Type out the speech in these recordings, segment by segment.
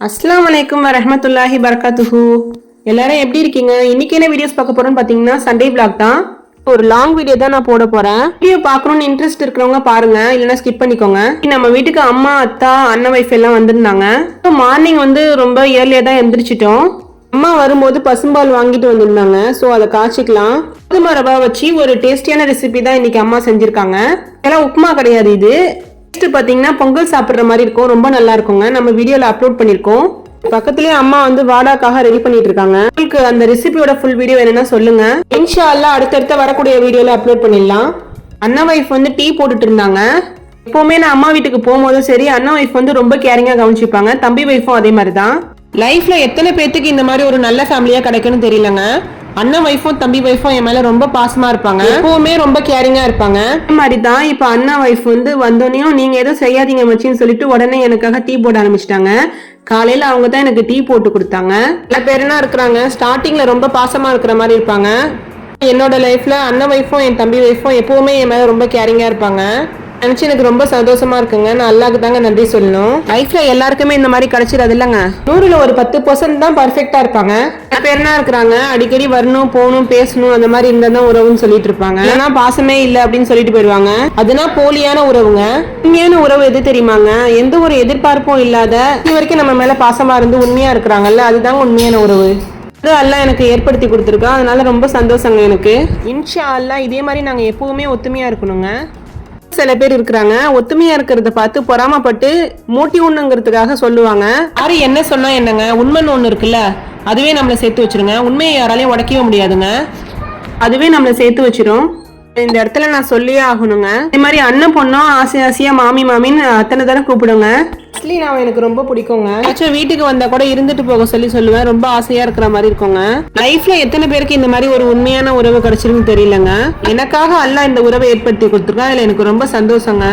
அஸ்லாம் அலைக்கும் வரஹ்மத்துல்லாஹி பரகாத்துஹு. எல்லாரும் எப்படி இருக்கீங்க? இன்னைக்கு என்ன வீடியோஸ் பார்க்க போறோம்னு பாத்தீங்கன்னா சண்டே vlog தான். ஒரு லாங் வீடியோ தான் நான் போட போறேன். வீடியோ பார்க்கணும்னு இன்ட்ரெஸ்ட் இருக்கிறவங்க பாருங்க. இல்லைன்னா ஸ்கிப் பண்ணிக்கோங்க. நம்ம வீட்டுக்கு அம்மா அத்தா அண்ணன் ஒய்ஃப் எல்லாம் வந்திருந்தாங்க. மார்னிங் வந்து ரொம்ப இயர்லியா தான் எந்திரிச்சிட்டோம். அம்மா வரும்போது பசும்பால் வாங்கிட்டு வந்திருந்தாங்க. ஸோ அதை காய்ச்சிக்கலாம். கோதுமை ரவா வச்சு ஒரு டேஸ்டியான ரெசிபி தான் இன்னைக்கு அம்மா செஞ்சிருக்காங்க. ஏன்னா உப்புமா கிடையாது இது. நெக்ஸ்ட் பார்த்தீங்கன்னா பொங்கல் சாப்பிட்ற மாதிரி இருக்கும். ரொம்ப நல்லா இருக்குங்க. நம்ம வீடியோவில் அப்லோட் பண்ணியிருக்கோம் பக்கத்துலயே அம்மா வந்து வாடாக்காக ரெடி பண்ணிட்டு இருக்காங்க. உங்களுக்கு அந்த ரெசிபியோட ஃபுல் வீடியோ என்னன்னா சொல்லுங்க. இன்ஷா எல்லாம் அடுத்தடுத்த வரக்கூடிய வீடியோல அப்லோட் பண்ணிடலாம். அண்ணா ஒய்ஃப் வந்து டீ போட்டுட்டு இருந்தாங்க. எப்பவுமே நான் அம்மா வீட்டுக்கு போகும்போதும் சரி அண்ணா ஒய்ஃப் வந்து ரொம்ப கேரிங்கா கவனிச்சுப்பாங்க. தம்பி ஒய்ஃபும் அதே மாதிரி தான் லைஃப்ல எத்தனை பேத்துக்கு இந்த மாதிரி ஒரு நல்ல ஃபேமிலியா கிடைக்குன்னு தெரியலங்க. அண்ணன் ஒய்ஃபும் தம்பி ஒய்ஃபும் என் மேல ரொம்ப பாசமா இருப்பாங்க. எப்பவுமே ரொம்ப கேரிங்கா இருப்பாங்க. அதே மாதிரி தான் இப்ப அண்ணா ஒய்ஃப் வந்து வந்தோடனையும் நீங்க எதுவும் செய்யாதீங்க மச்சின்னு சொல்லிட்டு உடனே எனக்காக டீ போட ஆரம்பிச்சிட்டாங்க. காலையில அவங்க தான் எனக்கு டீ போட்டு கொடுத்தாங்க. சில பேர் என்ன இருக்கிறாங்க ஸ்டார்டிங்ல ரொம்ப பாசமா இருக்கிற மாதிரி இருப்பாங்க. என்னோட லைஃப்ல அண்ணன் ஒய்ஃபும் என் தம்பி ஒய்ஃபும் எப்பவுமே என் மேல ரொம்ப கேரிங்கா இருப்பாங்க. நினச்சி எனக்கு ரொம்ப சந்தோஷமா இருக்குங்க. நான் அல்லாக்கு தாங்க நன்றி சொல்லணும். லைஃப்ல எல்லாருக்குமே இந்த மாதிரி கிடைச்சிடாது இல்லைங்க. நூறுல ஒரு பத்து பர்சன்ட் தான் பர்ஃபெக்டா இருப்பாங்க. பேர்னா இருக்கிறாங்க? அடிக்கடி வரணும் போகணும் பேசணும் அந்த மாதிரி இருந்தா தான் உறவுன்னு சொல்லிட்டு இருப்பாங்க. இல்லைன்னா பாசமே இல்லை அப்படின்னு சொல்லிட்டு போயிடுவாங்க. அதுனா போலியான உறவுங்க. உண்மையான உறவு எது தெரியுமாங்க? எந்த ஒரு எதிர்பார்ப்பும் இல்லாத இது வரைக்கும் நம்ம மேல பாசமா இருந்து உண்மையா இருக்கிறாங்கல்ல அதுதாங்க உண்மையான உறவு. அது அல்லா எனக்கு ஏற்படுத்தி கொடுத்துருக்கா அதனால ரொம்ப சந்தோஷங்க எனக்கு. இன்ஷா அல்லா இதே மாதிரி நாங்கள் எப்பவுமே ஒத்துமையா இருக்கணுங்க. சில பேர் இருக்கிறாங்க. ஒத்துமையா இருக்கிறத பார்த்து பொறாமப்பட்டு மூட்டி உண்ணுங்கிறதுக்காக சொல்லுவாங்க. யாரு என்ன சொன்னா என்னங்க? உண்மைன்னு ஒண்ணு இருக்குல்ல? அதுவே நம்மளை சேர்த்து வச்சிருங்க. உண்மையை யாராலையும் உடைக்கவே முடியாதுங்க. அதுவே நம்மளை சேர்த்து வச்சிரும். இந்த இடத்துல நான் சொல்லியே ஆகணுங்க. இந்த மாதிரி அண்ணன் பொண்ணும் ஆசை ஆசையா மாமி மாமின்னு அத்தனை தடவை கூப்பிடுங்க. ஆக்சுவலி நான் எனக்கு ரொம்ப பிடிக்குங்க. ஆக்சுவலி வீட்டுக்கு வந்தா கூட இருந்துட்டு போக சொல்லி சொல்லுவேன். ரொம்ப ஆசையா இருக்கிற மாதிரி இருக்குங்க. லைஃப்ல எத்தனை பேருக்கு இந்த மாதிரி ஒரு உண்மையான உறவு கிடைச்சிருக்குன்னு தெரியலங்க. எனக்காக அல்லாஹ் இந்த உறவை ஏற்படுத்தி கொடுத்துருக்கா? அதுல எனக்கு ரொம்ப சந்தோஷங்க.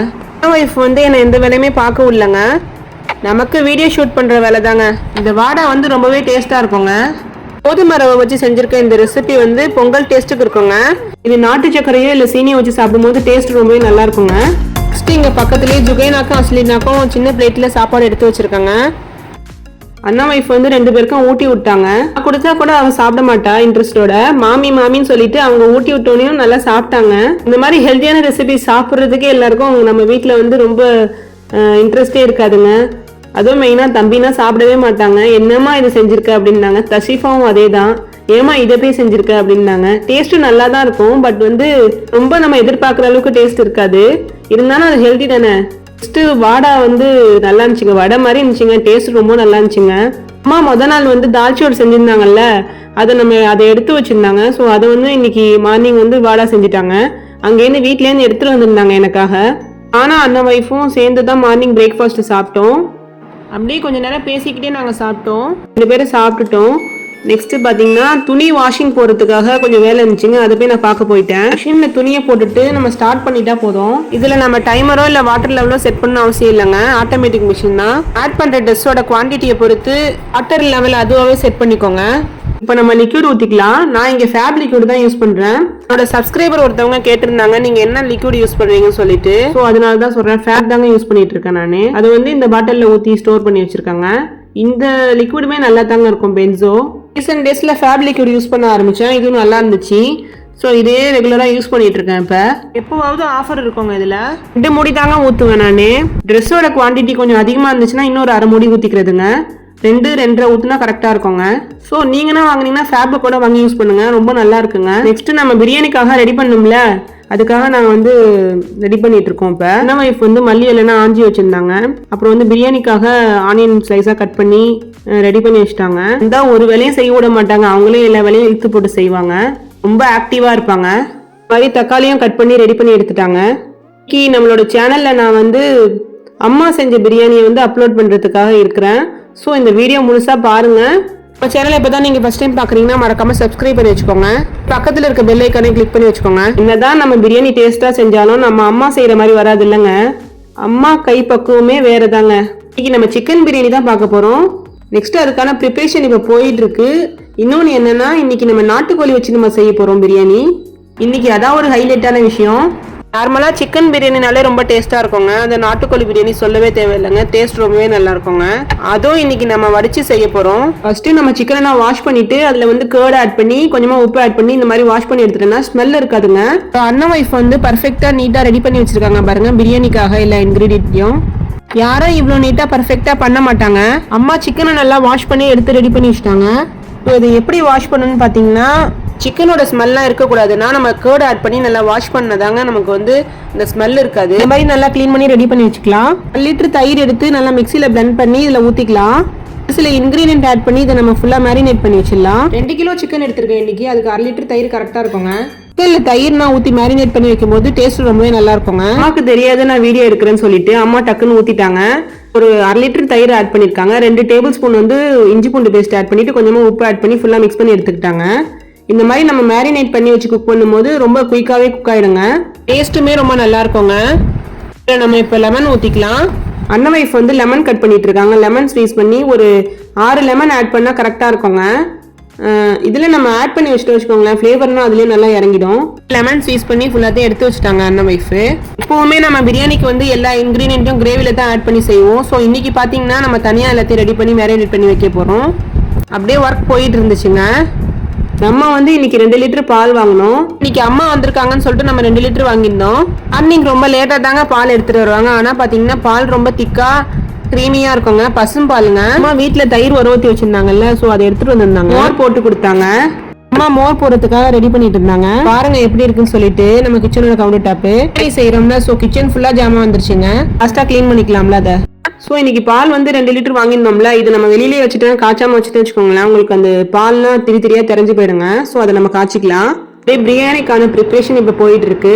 ஒய்ஃப் வந்து என்னை எந்த வேலையுமே பார்க்க இல்லைங்க நமக்கு வீடியோ ஷூட் பண்ற வேலை தாங்க இந்த வாடை வந்து ரொம்பவே டேஸ்டா இருக்குங்க. கோதுமை ரவை வச்சு செஞ்சிருக்க இந்த ரெசிபி வந்து பொங்கல் டேஸ்ட்டுக்கு இருக்குங்க. இது நாட்டு சர்க்கரையோ இல்லை சீனியோ வச்சு சாப்பிடும்போது டேஸ்ட் ரொம்பவே நல்லா இருக்குங்க. நெக்ஸ்ட் இங்கே பக்கத்துலேயே ஜுகைனாக்கும் அஸ்லினாக்கும் சின்ன பிளேட்டில் சாப்பாடு எடுத்து வச்சுருக்காங்க. அண்ணா ஒய்ஃப் வந்து ரெண்டு பேருக்கும் ஊட்டி விட்டாங்க. கொடுத்தா கூட அவ சாப்பிட மாட்டா இன்ட்ரெஸ்டோட மாமி மாமின்னு சொல்லிட்டு அவங்க ஊட்டி விட்டோனையும் நல்லா சாப்பிட்டாங்க. இந்த மாதிரி ஹெல்த்தியான ரெசிபி சாப்பிட்றதுக்கே எல்லாருக்கும் நம்ம வீட்டில் வந்து ரொம்ப இன்ட்ரெஸ்டே இருக்காதுங்க. அதுவும் மெயினாக தம்பினா சாப்பிடவே மாட்டாங்க. என்னம்மா இது செஞ்சுருக்க அப்படின்னாங்க. தஷீஃபாவும் அதே தான் ஏமா இதை போய் செஞ்சுருக்க அப்படின்னாங்க. டேஸ்ட்டும் நல்லா தான் இருக்கும். பட் வந்து ரொம்ப நம்ம எதிர்பார்க்குற அளவுக்கு டேஸ்ட் இருக்காது. இருந்தாலும் அது ஹெல்த்தி தானே. ஃபஸ்ட்டு வாடா வந்து நல்லா இருந்துச்சுங்க. வடை மாதிரி இருந்துச்சுங்க. டேஸ்ட் ரொம்ப நல்லா இருந்துச்சுங்க. அம்மா முத நாள் வந்து தால்ச்சோடு செஞ்சுருந்தாங்கல்ல. அதை நம்ம அதை எடுத்து வச்சுருந்தாங்க. ஸோ அதை வந்து இன்னைக்கு மார்னிங் வந்து வாடா செஞ்சுட்டாங்க. அங்கேருந்து வீட்லேருந்து எடுத்துகிட்டு வந்திருந்தாங்க எனக்காக. ஆனால் அண்ணன் ஒய்ஃபும் சேர்ந்து தான் மார்னிங் பிரேக்ஃபாஸ்ட்டு சாப்பிட்டோம். அப்படியே கொஞ்ச நேரம் பேசிக்கிட்டே நாங்கள் சாப்பிட்டோம். ரெண்டு பேரும் சாப்பிட்டுட்டோம். நெக்ஸ்ட் பார்த்தீங்கன்னா துணி வாஷிங் போடுறதுக்காக கொஞ்சம் வேலை இருந்துச்சுங்க. அதை போய் நான் பார்க்க போயிட்டேன். மிஷினில் துணியை போட்டுட்டு நம்ம ஸ்டார்ட் பண்ணிட்டா போதும். இதில் நம்ம டைமரோ இல்லை வாட்டர் லெவலோ செட் பண்ண அவசியம் இல்லைங்க. ஆட்டோமேட்டிக் மிஷின் தான். ஆட் பண்ணுற ட்ரெஸ்ஸோட குவான்டிட்டியை பொறுத்து வாட்டர் லெவல் அதுவாகவே செட் பண்ணிக்கோங்க. இப்போ நம்ம லிக்யூட் ஊற்றிக்கலாம் நான் இங்கே ஃபேப் லிக்விட் தான் யூஸ் பண்ணுறேன் என்னோட சப்ஸ்கிரைபர் ஒருத்தவங்க கேட்டிருந்தாங்க நீங்கள் என்ன லிக்யூட் யூஸ் பண்ணுறீங்கன்னு சொல்லிட்டு. ஸோ அதனால தான் சொல்கிறேன் ஃபேப் தாங்க யூஸ் பண்ணிட்டு இருக்கேன் நான். அது வந்து இந்த பாட்டிலில் ஊற்றி ஸ்டோர் பண்ணி வச்சிருக்காங்க. இந்த லிக்விடுமே நல்லா தாங்க இருக்கும் பென்சோ ரீசெண்ட் டேஸில் ஃபேப் லிக்யூட் யூஸ் பண்ண ஆரம்பித்தேன் இதுவும் நல்லா இருந்துச்சு. ஸோ இதே ரெகுலராக யூஸ் பண்ணிட்டு இருக்கேன் இப்போ. எப்போவாவது ஆஃபர் இருக்குங்க இதில். ரெண்டு மூடி தாங்க ஊற்றுவேன் நான். ட்ரெஸ்ஸோட குவான்டிட்டி கொஞ்சம் அதிகமாக இருந்துச்சுன்னா இன்னொரு அரை மூடி ஊற்றிக்கிறதுங்க ரெண்டு ரெண்டரை ஊற்றுனா கரெக்டாக இருக்குங்க. ஸோ நீங்கன்னா வாங்குனீங்கன்னா ஃபேப்பை கூட வாங்கி யூஸ் பண்ணுங்கள் ரொம்ப நல்லா இருக்குங்க. நெக்ஸ்ட்டு நம்ம பிரியாணிக்காக ரெடி பண்ணணும்ல அதுக்காக நாங்கள் வந்து ரெடி பண்ணிட்டு இருக்கோம் இப்போ. நம்ம இப்போ வந்து மல்லி இல்லைன்னா ஆஞ்சி வச்சுருந்தாங்க. அப்புறம் வந்து பிரியாணிக்காக ஆனியன் ஸ்லைஸாக கட் பண்ணி ரெடி பண்ணி வச்சுட்டாங்க. இந்த ஒரு வேலையும் செய்ய விட மாட்டாங்க. அவங்களே எல்லா வேலையும் இழுத்து போட்டு செய்வாங்க. ரொம்ப ஆக்டிவாக இருப்பாங்க. மாதிரி தக்காளியும் கட் பண்ணி ரெடி பண்ணி எடுத்துட்டாங்க. இன்னைக்கு நம்மளோட சேனலில் நான் வந்து அம்மா செஞ்ச பிரியாணியை வந்து அப்லோட் பண்ணுறதுக்காக இருக்கிறேன். ஸோ இந்த வீடியோ முழுசாக பாருங்கள் நம்ம சேனலை இப்போ தான் நீங்கள் ஃபஸ்ட் டைம் பார்க்குறீங்கன்னா மறக்காமல் சப்ஸ்கிரைப் பண்ணி வச்சுக்கோங்க. பக்கத்தில் இருக்க பெல் ஐக்கானே கிளிக் பண்ணி வச்சுக்கோங்க. என்னதான் நம்ம பிரியாணி டேஸ்ட்டாக செஞ்சாலும் நம்ம அம்மா செய்கிற மாதிரி வராது இல்லைங்க. அம்மா கை பக்குவமே வேறு தாங்க இன்னைக்கு நம்ம சிக்கன் பிரியாணி தான் பார்க்க போகிறோம் நெக்ஸ்ட் அதுக்கான ப்ரிப்பரேஷன் இப்போ போயிட்டு இருக்கு இன்னொன்று என்னன்னா இன்னைக்கு நம்ம நாட்டுக்கோழி வச்சு நம்ம செய்ய போகிறோம் பிரியாணி இன்னைக்கு அதான் ஒரு ஹைலைட்டான விஷயம். நார்மலாக சிக்கன் பிரியாணினாலே ரொம்ப டேஸ்ட்டாக இருக்குங்க. அந்த நாட்டுக்கோழி பிரியாணி சொல்லவே தேவையில்லைங்க. டேஸ்ட் ரொம்பவே நல்லா இருக்குங்க. அதுவும் இன்னைக்கு நம்ம வடிச்சு செய்ய போகிறோம் ஃபர்ஸ்ட்டு நம்ம சிக்கனை நான் வாஷ் பண்ணிட்டு அதில் வந்து கேர்ட் ஆட் பண்ணி கொஞ்சமாக உப்பு ஆட் பண்ணி இந்த மாதிரி வாஷ் பண்ணி எடுத்துட்டேன்னா ஸ்மெல் இருக்காதுங்க. அண்ணன் ஒய்ஃப் வந்து பர்ஃபெக்டாக நீட்டாக ரெடி பண்ணி வச்சிருக்காங்க பாருங்க பிரியாணிக்காக எல்லா இன்க்ரீடியன்ட்டையும் யாரும் இவ்வளோ நீட்டாக பர்ஃபெக்டாக பண்ண மாட்டாங்க. அம்மா சிக்கனை நல்லா வாஷ் பண்ணி எடுத்து ரெடி பண்ணி வச்சிட்டாங்க. இப்போ இதை எப்படி வாஷ் பண்ணணும்னு பார்த்தீங்கன்னா சிக்கனோட ஸ்மெல்லாம் இருக்கக்கூடாதுன்னா நம்ம கேர்ட் ஆட் பண்ணி நல்லா வாஷ் பண்ணதாங்க நமக்கு வந்து இந்த ஸ்மெல் இருக்காது. இந்த மாதிரி நல்லா க்ளீன் பண்ணி ரெடி பண்ணி வச்சுக்கலாம். லிட்டர் தயிர் எடுத்து நல்லா மிக்சியில் blend பண்ணி இதில் ஊற்றிக்கலாம் சில இன்கிரீடியன்ட் ஆட் பண்ணி இதை நம்ம ஃபுல்லாக மேரினேட் பண்ணி வச்சிடலாம். ரெண்டு கிலோ சிக்கன் எடுத்திருக்கேன் இன்னைக்கு. அதுக்கு அரை லிட்டர் தயிர் கரெக்டாக இருக்குங்க. சிக்கனில் தயிர் நான் ஊற்றி மேரினேட் பண்ணி வைக்கும்போது டேஸ்ட் ரொம்பவே நல்லா இருக்குங்க. அம்மாவுக்கு தெரியாது நான் வீடியோ எடுக்கிறேன்னு சொல்லிட்டு அம்மா டக்குன்னு ஊற்றிட்டாங்க ஒரு அரை லிட்டர் தயிர் ஆட் பண்ணியிருக்காங்க. ரெண்டு டேபிள் ஸ்பூன் வந்து இஞ்சி பூண்டு பேஸ்ட் ஆட் பண்ணிட்டு கொஞ்சமாக உப்பு ஆட் பண்ணி ஃபுல்லாக மிக்ஸ் பண்ணி எடுத்துக்கிட்டாங்க. இந்த மாதிரி நம்ம மேரினேட் பண்ணி வச்சு குக் பண்ணும்போது ரொம்ப குயிக்காகவே குக் ஆயிடுங்க. டேஸ்ட்டுமே ரொம்ப நல்லா இருக்குங்க. இதுல நம்ம இப்போ லெமன் ஊற்றிக்கலாம் அண்ணன் ஒய்ஃப் வந்து லெமன் கட் பண்ணிட்டு இருக்காங்க. லெமன் ஸ்வீஸ் பண்ணி ஒரு ஆறு லெமன் ஆட் பண்ணால் கரெக்டாக இருக்குங்க. இதில் நம்ம ஆட் பண்ணி வச்சுட்டு வச்சுக்கோங்களேன். ஃப்ளேவர்னா அதுலேயே நல்லா இறங்கிடும். லெமன் ஸ்வீஸ் பண்ணி ஃபுல்லாத்தையும் எடுத்து வச்சுட்டாங்க அண்ணன் ஒய்ஃபு எப்போவுமே நம்ம பிரியாணிக்கு வந்து எல்லா இன்க்ரீடியண்ட்டும் கிரேவியில் தான் ஆட் பண்ணி செய்வோம். ஸோ இன்னைக்கு பார்த்தீங்கன்னா நம்ம தனியாக எல்லாத்தையும் ரெடி பண்ணி மேரினேட் பண்ணி வைக்க போகிறோம் அப்படியே ஒர்க் போயிட்டு இருந்துச்சுங்க. நம்ம வந்து இன்னைக்கு ரெண்டு லிட்டர் பால் வாங்கினோம். இன்னைக்கு அம்மா வந்திருக்காங்கன்னு சொல்லிட்டு நம்ம ரெண்டு லிட்டர் வாங்கியிருந்தோம். அன்னைக்கு ரொம்ப லேட்டாக தாங்க பால் எடுத்துட்டு வருவாங்க. ஆனால் பார்த்தீங்கன்னா பால் ரொம்ப திக்கா க்ரீமியாக இருக்குங்க. பசும் பாலுங்க. அம்மா வீட்டில் தயிர் உரவத்தி வச்சுருந்தாங்கல்ல வச்சிருந்தாங்கல்ல ஸோ அதை எடுத்துட்டு வந்திருந்தாங்க. மோர் போட்டு கொடுத்தாங்க. அம்மா மோர் போடுறதுக்காக ரெடி பண்ணிட்டு இருந்தாங்க. பாருங்க எப்படி இருக்குன்னு சொல்லிட்டு நம்ம கிச்சனோட கவுண்டர் டாப்பு செய்யறோம்ல ஸோ கிச்சன் ஃபுல்லா ஜாமா வந்துருச்சுங்க. ஃபர்ஸ்டா க்ளீன் பண்ணிக்கலாம்ல அதை. ஸோ இன்னைக்கு பால் வந்து ரெண்டு லிட்டர் வாங்கியிருந்தோம்ல இது நம்ம வெளியிலே வச்சுட்டா காய்ச்சாம வச்சுட்டு வச்சுக்கோங்களேன் உங்களுக்கு அந்த பால்லாம் திரி திரியா தெரிஞ்சு போயிடுங்க. ஸோ அதை நம்ம காய்ச்சிக்கலாம். அப்படியே பிரியாணிக்கான ப்ரிப்ரேஷன் இப்போ போயிட்டு இருக்கு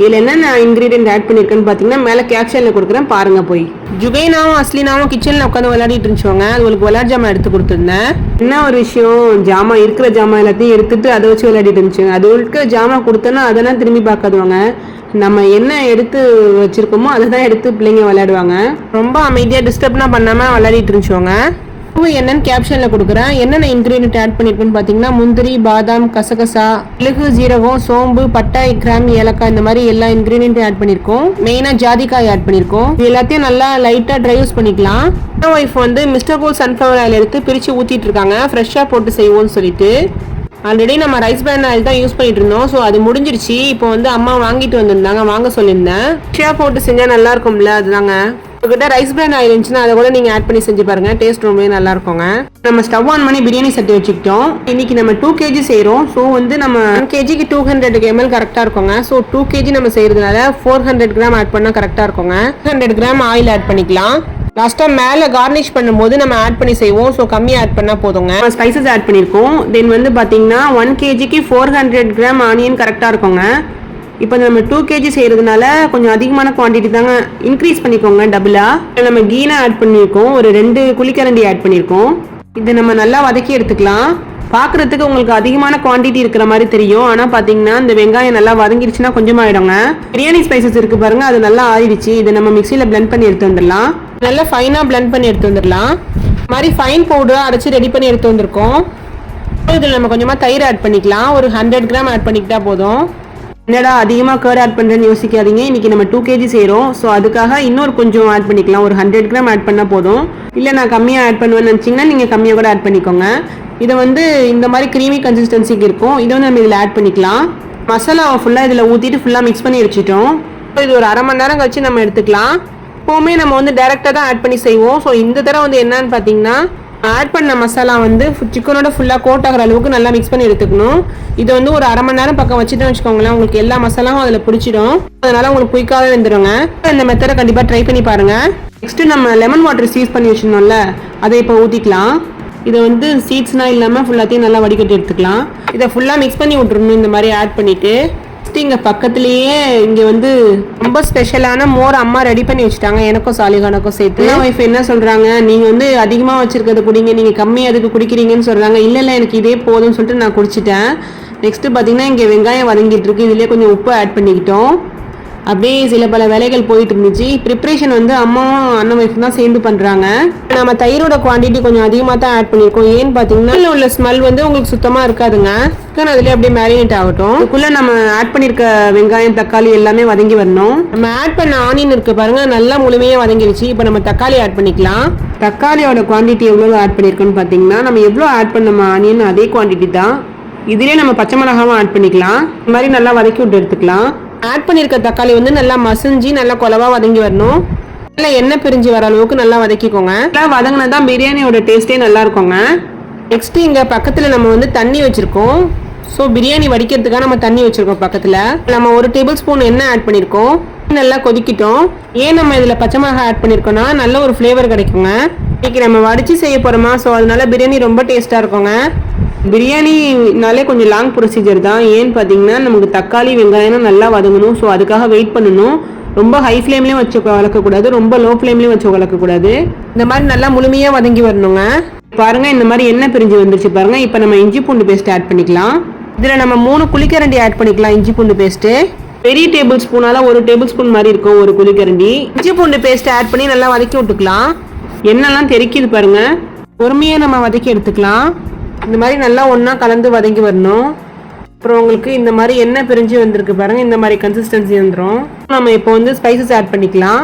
இதில் என்னென்ன இன்க்ரீடியன்ட் ஆட் பண்ணியிருக்கேன்னு பார்த்தீங்கன்னா மேலே கேப்ஷனில் கொடுக்குறேன் பாருங்க போய். ஜுபேனாவும் அஸ்லினாவும் கிச்சனில் உட்காந்து விளையாடிட்டு இருந்துச்சுவாங்க. அது உங்களுக்கு விளையாட ஜாமான் எடுத்து கொடுத்துருந்தேன். என்ன ஒரு விஷயம் ஜாமான் இருக்கிற ஜாமான் எல்லாத்தையும் எடுத்துட்டு அதை வச்சு விளையாடிட்டு இருந்துச்சுங்க. அது இருக்கிற ஜாமான் கொடுத்தோன்னா அதெல்லாம் திரும்பி பார்க்காதுவாங்க. நம்ம என்ன எடுத்து வச்சுருக்கோமோ அதை தான் எடுத்து பிள்ளைங்க விளையாடுவாங்க. ரொம்ப அமைதியாக டிஸ்டர்ப்லாம் பண்ணாமல் விளையாடிட்டு இருந்துச்சுவாங்க உப்பு என்னன்னு கேப்ஷனில் கொடுக்குறேன். என்னென்ன இன்க்ரீடியன்ட் ஆட் பண்ணிருக்குன்னு பார்த்தீங்கன்னா முந்திரி பாதாம் கசகசா மிளகு ஜீரகம் சோம்பு பட்டை கிராம் ஏலக்காய் இந்த மாதிரி எல்லா இன்க்ரீடியன்ட்டும் ஆட் பண்ணியிருக்கோம் மெயினாக ஜாதிக்காய் ஆட் பண்ணியிருக்கோம் இது எல்லாத்தையும் நல்லா லைட்டாக ட்ரை யூஸ் பண்ணிக்கலாம். ஒய்ஃப் வந்து மிஸ்டர் கோல் சன்ஃப்ளவர் ஆயில் எடுத்து பிரித்து ஊற்றிட்டு இருக்காங்க. ஃப்ரெஷ்ஷாக போட்டு செய்வோம்னு சொல்லிட்டு. ஆல்ரெடி நம்ம ரைஸ் பேன் ஆயில் தான் யூஸ் பண்ணிட்டு இருந்தோம். ஸோ அது முடிஞ்சிருச்சு. இப்போ வந்து அம்மா வாங்கிட்டு வந்திருந்தாங்க. வாங்க சொல்லியிருந்தேன். ஃப்ரெஷ்ஷாக போட்டு செஞ்சால் நல்லா இருக்கும்ல? அதுதாங்க. உங்ககிட்ட ரைஸ் பிராண்ட் ஆயில் இருந்துச்சுன்னா அதை கூட நீங்கள் ஆட் பண்ணி செஞ்சு பாருங்க. டேஸ்ட் ரொம்பவே நல்லா இருக்குங்க. நம்ம ஸ்டவ் ஆன் பண்ணி பிரியாணி சட்டி வச்சுக்கிட்டோம். இன்னைக்கு நம்ம டூ கேஜி செய்கிறோம் ஸோ வந்து நம்ம ஒன் கேஜிக்கு டூ ஹண்ட்ரட் எம்எல் கரெக்டாக இருக்குங்க. ஸோ டூ கேஜி நம்ம செய்கிறதுனால ஃபோர் ஹண்ட்ரட் கிராம் ஆட் பண்ணால் கரெக்டாக இருக்குங்க. ஹண்ட்ரட் கிராம் ஆயில் ஆட் பண்ணிக்கலாம். லாஸ்ட்டாக மேலே கார்னிஷ் பண்ணும்போது நம்ம ஆட் பண்ணி செய்வோம். ஸோ கம்மி ஆட் பண்ணால் போதுங்க. ஸ்பைசஸ் ஆட் பண்ணியிருக்கோம் தென் வந்து பார்த்தீங்கன்னா ஒன் கேஜிக்கு ஃபோர் ஹண்ட்ரட் கிராம் ஆனியன் கரெக்டாக இருக்குங்க. இப்போ நம்ம டூ கேஜி செய்கிறதுனால கொஞ்சம் அதிகமான குவான்டிட்டி தாங்க இன்க்ரீஸ் பண்ணிக்கோங்க டபுளாக நம்ம கீனை ஆட் பண்ணியிருக்கோம் ஒரு ரெண்டு குழிக்கரண்டி ஆட் பண்ணியிருக்கோம் இதை நம்ம நல்லா வதக்கி எடுத்துக்கலாம். பார்க்குறதுக்கு உங்களுக்கு அதிகமான குவான்டிட்டி இருக்கிற மாதிரி தெரியும். ஆனால் பார்த்தீங்கன்னா இந்த வெங்காயம் நல்லா வதங்கிடுச்சுன்னா கொஞ்சமாயிடுங்க. பிரியாணி ஸ்பைசஸ் இருக்குது பாருங்கள் அது நல்லா ஆயிடுச்சு இதை நம்ம மிக்சியில் பிளெண்ட் பண்ணி எடுத்து வந்துடலாம். நல்லா ஃபைனாக பிளெண்ட் பண்ணி எடுத்து வந்துடலாம். மாதிரி ஃபைன் பவுடராக அரைச்சி ரெடி பண்ணி எடுத்து வந்திருக்கோம். இதில் நம்ம கொஞ்சமாக தயிர் ஆட் பண்ணிக்கலாம். ஒரு ஹண்ட்ரட் கிராம் ஆட் பண்ணிக்கிட்டா போதும். என்னடா அதிகமாக கேர்ட் ஆட் பண்ணுறேன்னு யோசிக்காதீங்க. இன்றைக்கி நம்ம டூ கேஜி செய்கிறோம் ஸோ அதுக்காக இன்னொரு கொஞ்சம் ஆட் பண்ணிக்கலாம். ஒரு ஹண்ட்ரட் கிராம் ஆட் பண்ணால் போதும். இல்லை நான் கம்மியாக ஆட் பண்ணுவேன்னு நினச்சிங்கன்னா நீங்கள் கம்மியாக கூட ஆட் பண்ணிக்கோங்க. இதை வந்து இந்த மாதிரி க்ரீமி கன்சிஸ்டன்சிக்கு இருக்கும். இதை வந்து நம்ம இதில் ஆட் பண்ணிக்கலாம். மசாலாவை ஃபுல்லாக இதில் ஊற்றிட்டு ஃபுல்லாக மிக்ஸ் பண்ணி வச்சுட்டோம். இது ஒரு அரை மணி நேரம் கழிச்சு நம்ம எடுத்துக்கலாம். எப்போவுமே நம்ம வந்து டேரெக்டாக தான் ஆட் பண்ணி செய்வோம். ஸோ இந்த தடவை வந்து என்னன்னு பார்த்தீங்கன்னா ஆட் பண்ண மசாலா வந்து சிக்கனோட ஃபுல்லாக கோட் ஆகிற அளவுக்கு நல்லா மிக்ஸ் பண்ணி எடுத்துக்கணும். இது வந்து ஒரு அரை மணி நேரம் பக்கம் வச்சுட்டு வச்சுக்கோங்களேன் உங்களுக்கு எல்லா மசாலாவும் அதில் பிடிச்சிடும். அதனால உங்களுக்கு குயிக்காகவே வந்துடுங்க இந்த மெத்தடை கண்டிப்பாக ட்ரை பண்ணி பாருங்கள் நெக்ஸ்ட்டு நம்ம லெமன் வாட்டர் சீஸ் பண்ணி வச்சுருந்தோம்ல அதை இப்போ ஊற்றிக்கலாம் இதை வந்து சீட்ஸ்னால் இல்லாமல் ஃபுல்லாத்தையும் நல்லா வடிகட்டி எடுத்துக்கலாம். இதை ஃபுல்லாக மிக்ஸ் பண்ணி விட்ருணும் இந்த மாதிரி ஆட் பண்ணிவிட்டு ஃபஸ்ட்டு இங்கே பக்கத்துலேயே இங்கே வந்து ரொம்ப ஸ்பெஷலான மோர் அம்மா ரெடி பண்ணி வச்சுட்டாங்க. எனக்கும் சாலிகானுக்கும் சேர்த்து. ஒய்ஃப் என்ன சொல்கிறாங்க நீங்கள் வந்து அதிகமாக வச்சுருக்கிறத குடிங்க. நீங்கள் கம்மி அதுக்கு குடிக்கிறீங்கன்னு சொல்கிறாங்க இல்லை இல்லை எனக்கு இதே போதும்னு சொல்லிட்டு நான் குடிச்சிட்டேன். நெக்ஸ்ட்டு பார்த்தீங்கன்னா இங்கே வெங்காயம் வதங்கிட்டு இருக்கு. இதுலேயே கொஞ்சம் உப்பு ஆட் பண்ணிக்கிட்டோம். அப்படியே சில பல வேலைகள் போயிட்டு இருந்துச்சு. ப்ரிப்ரேஷன் வந்து அம்மாவும் அண்ணன் ஒய்ஃப் தான் சேர்ந்து பண்ணுறாங்க நம்ம தயிரோட குவாண்டிட்டி கொஞ்சம் அதிகமாக தான் ஆட் பண்ணியிருக்கோம் ஏன்னு பார்த்தீங்கன்னா உள்ள ஸ்மெல் வந்து உங்களுக்கு சுத்தமாக இருக்காதுங்க. சிக்கன் அதுலேயே அப்படியே மேரினேட் ஆகட்டும். இதுக்குள்ளே நம்ம ஆட் பண்ணியிருக்க வெங்காயம் தக்காளி எல்லாமே வதங்கி வரணும். நம்ம ஆட் பண்ண ஆனியன் இருக்கு பாருங்க நல்லா முழுமையாக வதங்கிடுச்சு இப்போ நம்ம தக்காளி ஆட் பண்ணிக்கலாம். தக்காளியோட குவான்டிட்டி எவ்வளோ ஆட் பண்ணியிருக்கோன்னு பார்த்தீங்கன்னா நம்ம எவ்வளோ ஆட் பண்ண ஆனியன் அதே குவாண்டிட்டி தான். இதுலேயே நம்ம பச்சை மிளகாவும் ஆட் பண்ணிக்கலாம். இந்த மாதிரி நல்லா வதக்கி விட்டு எடுத்துக்கலாம். ஆட் பண்ணியிருக்க தக்காளி வந்து நல்லா மசிஞ்சு நல்லா குலவா வதங்கி வரணும். நல்லா எண்ணெய் பிரிஞ்சு வர அளவுக்கு நல்லா வதக்கிக்கோங்க. நல்லா வதங்கினா தான் பிரியாணியோட டேஸ்ட்டே நல்லா இருக்குங்க. நெக்ஸ்ட் இங்கே பக்கத்தில் நம்ம வந்து தண்ணி வச்சுருக்கோம். ஸோ பிரியாணி வடிக்கிறதுக்காக நம்ம தண்ணி வச்சுருக்கோம் பக்கத்தில். நம்ம ஒரு டேபிள் ஸ்பூன் எண்ணெய் ஆட் பண்ணியிருக்கோம் நல்லா கொதிக்கிட்டோம். ஏன் நம்ம இதில் பச்சை மிளகாய் ஆட் பண்ணியிருக்கோம்னா நல்ல ஒரு ஃப்ளேவர் கிடைக்குங்க. இன்னைக்கு நம்ம வடித்து செய்ய போகிறோமா ஸோ அதனால பிரியாணி ரொம்ப டேஸ்ட்டாக இருக்குங்க. பிரியாணினாலே கொஞ்சம் லாங் ப்ரொசீஜர் தான். ஏன்னு பார்த்தீங்கன்னா நமக்கு தக்காளி வெங்காயம் நல்லா வதங்கணும். ஸோ அதுக்காக வெயிட் பண்ணணும். ரொம்ப ஹை ஃப்ளேம்லேயும் வச்சு வளர்க்கக்கூடாது. ரொம்ப லோ ஃப்ளேம்லேயும் வச்சு வளர்க்கக்கூடாது. இந்த மாதிரி நல்லா முழுமையாக வதங்கி வரணுங்க. பாருங்க இந்த மாதிரி எண்ணெய் பிரிஞ்சு வந்துருச்சு பாருங்க. இப்போ நம்ம இஞ்சி பூண்டு பேஸ்ட் ஆட் பண்ணிக்கலாம். இதில் நம்ம மூணு குளிக்கரண்டி ஆட் பண்ணிக்கலாம் இஞ்சி பூண்டு பேஸ்ட்டு பெரிய டேபிள் ஸ்பூனால ஒரு டேபிள் ஸ்பூன் மாதிரி இருக்கும் ஒரு குழிக்கரண்டி. இஞ்சி பூண்டு பேஸ்ட் ஆட் பண்ணி நல்லா வதக்கி விட்டுக்கலாம். எண்ணெய்லாம் தெரிக்கிது பாருங்க. பொறுமையாக நம்ம வதக்கி எடுத்துக்கலாம். இந்த மாதிரி நல்லா ஒன்றா கலந்து வதங்கி வரணும். அப்புறம் உங்களுக்கு இந்த மாதிரி எண்ணெய் பிரிஞ்சு வந்திருக்கு பாருங்க. இந்த மாதிரி கன்சிஸ்டன்சி வந்துடும் நம்ம இப்போ வந்து ஸ்பைசஸ் ஆட் பண்ணிக்கலாம்.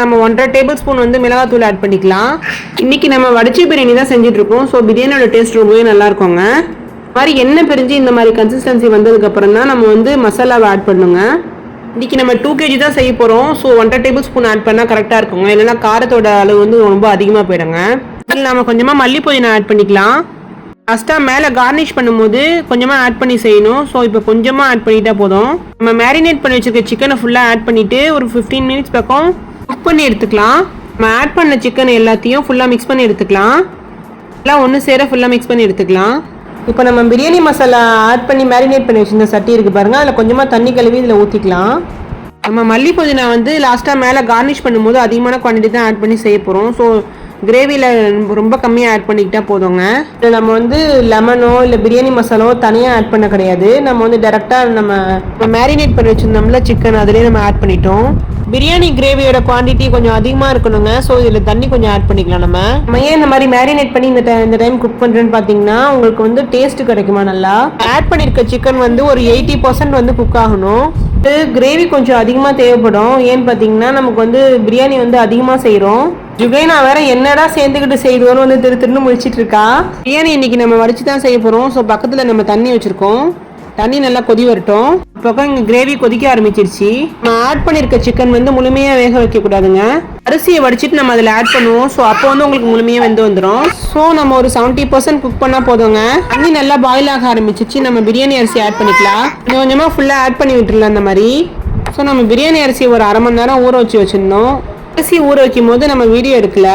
நம்ம ஒன்றரை டேபிள் ஸ்பூன் வந்து மிளகாத்தூள் ஆட் பண்ணிக்கலாம். இன்னைக்கு நம்ம வடச்சி பிரியாணி தான் செஞ்சுட்டு இருக்கோம். ஸோ பிரியாணியோட டேஸ்ட் ரொம்பவே நல்லா இருக்குங்க. மாதிரி எண்ணெய் பிரிஞ்சு இந்த மாதிரி கன்சிஸ்டன்சி வந்ததுக்கு அப்புறம் தான் நம்ம வந்து மசாலாவை ஆட் பண்ணுங்க. இன்னைக்கு நம்ம டூ கேஜி தான் செய்ய போகிறோம் ஸோ ஒன்றரை டேபிள் ஸ்பூன் ஆட் பண்ணால் கரெக்டாக இருக்குங்க. இல்லைன்னா காரத்தோட அளவு வந்து ரொம்ப அதிகமாக போயிடுங்க. இதில் நம்ம கொஞ்சமாக மல்லி புதினா ஆட் பண்ணிக்கலாம் லாஸ்ட்டாக மேலே கார்னிஷ் பண்ணும்போது கொஞ்சமாக ஆட் பண்ணி செய்யணும். ஸோ இப்போ கொஞ்சமாக ஆட் பண்ணிட்டா போதும். நம்ம மேரினேட் பண்ணி வச்சிருக்க சிக்கனை ஃபுல்லாக ஆட் பண்ணிவிட்டு ஒரு ஃபிஃப்டீன் மினிட்ஸ் பக்கம் குக் பண்ணி எடுத்துக்கலாம். நம்ம ஆட் பண்ண சிக்கன் எல்லாத்தையும் ஃபுல்லாக மிக்ஸ் பண்ணி எடுத்துக்கலாம். எல்லாம் ஒன்று சேர ஃபுல்லாக மிக்ஸ் பண்ணி எடுத்துக்கலாம். இப்போ நம்ம பிரியாணி மசாலா ஆட் பண்ணி மேரினேட் பண்ணி வச்சிருந்த சட்டி இருக்குது பாருங்கள் அதில் கொஞ்சமாக தண்ணி கழுவி இதில் ஊற்றிக்கலாம் நம்ம மல்லி புதினா வந்து லாஸ்ட்டாக மேலே கார்னிஷ் பண்ணும்போது அதிகமான குவான்டிட்டி தான் ஆட் பண்ணி செய்ய போகிறோம் ஸோ கிரேவியில் ரொம்ப கம்மியாக ஆட் பண்ணிக்கிட்டால் போதுங்க. இதில் நம்ம வந்து லெமனோ இல்லை பிரியாணி மசாலோ தனியாக ஆட் பண்ண கிடையாது. நம்ம வந்து டேரெக்டாக நம்ம மேரினேட் பண்ணி வச்சுருந்தோம்ல சிக்கன் அதிலே நம்ம ஆட் பண்ணிட்டோம். பிரியாணி கிரேவியோட குவாண்டிட்டி கொஞ்சம் அதிகமாக இருக்கணுங்க. ஸோ இதில் தண்ணி கொஞ்சம் ஆட் பண்ணிக்கலாம் நம்ம. நம்ம ஏன் இந்த மாதிரி மேரினேட் பண்ணி இந்த time- இந்த டைம் குக் பண்ணுறேன்னு பார்த்தீங்கன்னா உங்களுக்கு வந்து டேஸ்ட் கிடைக்குமா நல்லா? ஆட் பண்ணியிருக்க சிக்கன் வந்து ஒரு எயிட்டி பர்சன்ட் வந்து குக் ஆகணும். கிரேவி கொஞ்சம் அதிகமாக தேவைப்படும். ஏன்னு பார்த்தீங்கன்னா நமக்கு வந்து பிரியாணி வந்து அதிகமாக செய்கிறோம் ஜுகைனா வேற என்னடா சேர்ந்துக்கிட்டு செய்துவோன்னு வந்து திரு திருன்னு முடிச்சிட்டு இருக்கா பிரியாணி இன்னைக்கு நம்ம வடிச்சு தான் செய்ய போகிறோம் ஸோ பக்கத்தில் நம்ம தண்ணி வச்சுருக்கோம். தண்ணி நல்லா கொதி வரட்டும். பக்கம் இங்கே கிரேவி கொதிக்க ஆரம்பிச்சிருச்சு. நம்ம ஆட் பண்ணியிருக்க சிக்கன் வந்து முழுமையாக வேக வைக்க கூடாதுங்க. அரிசியை வடிச்சிட்டு நம்ம அதில் ஆட் பண்ணுவோம். ஸோ அப்போ வந்து உங்களுக்கு முழுமையாக வெந்து வந்துடும் ஸோ நம்ம ஒரு செவன்ட்டி பர்சன்ட் குக் பண்ணால் போதுங்க. தண்ணி நல்லா பாயில் ஆக ஆரம்பிச்சிச்சு. நம்ம பிரியாணி அரிசி ஆட் பண்ணிக்கலாம். கொஞ்சம் கொஞ்சமாக ஃபுல்லாக ஆட் பண்ணி விட்டுருலாம் அந்த மாதிரி. ஸோ நம்ம பிரியாணி அரிசி ஒரு அரை மணி நேரம் ஊற வச்சு வச்சுருந்தோம். அரிசி ஊற வைக்கும் போது நம்ம வீடியோ எடுக்கல.